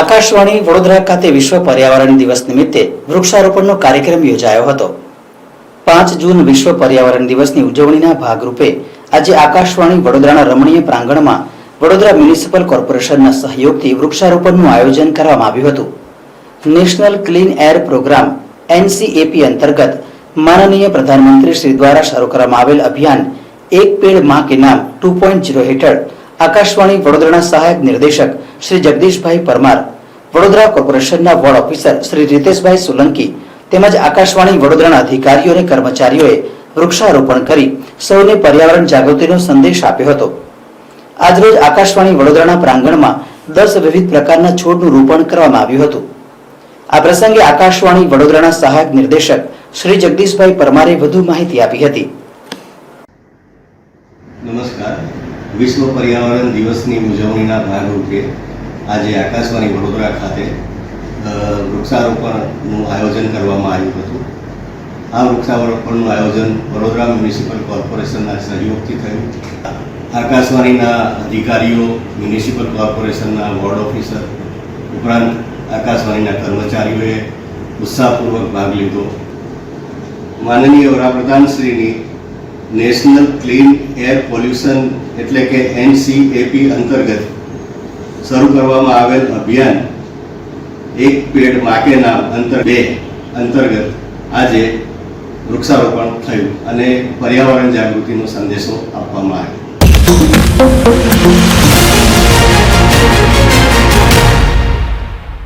આકાશવાણી વડોદરા ખાતે વિશ્વ પર્યાવરણ દિવસ નિમિત્તે વૃક્ષારોપણનો કાર્યક્રમ યોજાયો હતો. પાંચ જૂન વિશ્વ પર્યાવરણ દિવસની ઉજવણીના ભાગરૂપે આજે આકાશવાણી વડોદરાના રમણીય પ્રાંગણમાં વડોદરા મ્યુનિસિપલ કોર્પોરેશનના સહયોગથી વૃક્ષારોપણનું આયોજન કરવામાં આવ્યું હતું. National clean air programme NCAP અંતર્ગત માનનીય પ્રધાનમંત્રી શ્રી દ્વારા શરૂ કરવામાં આવેલ અભિયાન એક પેડમાં કે નામ ટુ પોઈન્ટ ઝીરો હેઠળ આકાશવાણી વડોદરાના સહાયક નિર્દેશક શ્રી જગદીશભાઈ પરમાર, વડોદરા કોર્પોરેશનના વોર્ડ ઓફિસર શ્રી રીતેશભાઈ સોલંકી તેમજ આકાશવાણી વડોદરાના અધિકારીઓ અને કર્મચારીઓએ વૃક્ષારોપણ કરી સૌને પર્યાવરણ જાગૃતિનો સંદેશ આપ્યો હતો. આજરોજ આકાશવાણી વડોદરાના પ્રાંગણમાં દસ વિવિધ પ્રકારના છોડનું રોપણ કરવામાં આવ્યું હતું. આ પ્રસંગે આકાશવાણી વડોદરાના સહાયક નિર્દેશક શ્રી જગદીશભાઈ પરમારે વધુ માહિતી આપી હતી. નમસ્કાર. વિશ્વ પર્યાવરણ દિવસની ઉજવણીના ભાગરૂપે આજે આકાશવાણી વડોદરા ખાતે વૃક્ષારોપણનું આયોજન કરવામાં આવ્યું હતું. આ વૃક્ષારોપણનું આયોજન વડોદરા મ્યુનિસિપલ કોર્પોરેશનના સહયોગથી થયું. આકાશવાણીના અધિકારીઓ, મ્યુનિસિપલ કોર્પોરેશનના વોર્ડ ઓફિસર ઉપરાંત આકાશવાણીના કર્મચારીઓએ ઉત્સાહપૂર્વક ભાગ લીધો. માનનીય વડાપ્રધાનશ્રીની નેશનલ ક્લીન એર પોલ્યુશન એટલે કે એનસીએપી અંતર્ગત શરૂ કરવામાં આવેલ અભિયાન એક પેડ માકેના અંતર બે અંતર્ગત આજે વૃક્ષારોપણ થયું અને પર્યાવરણ જાગૃતિનો સંદેશો આપવામાં આવ્યો.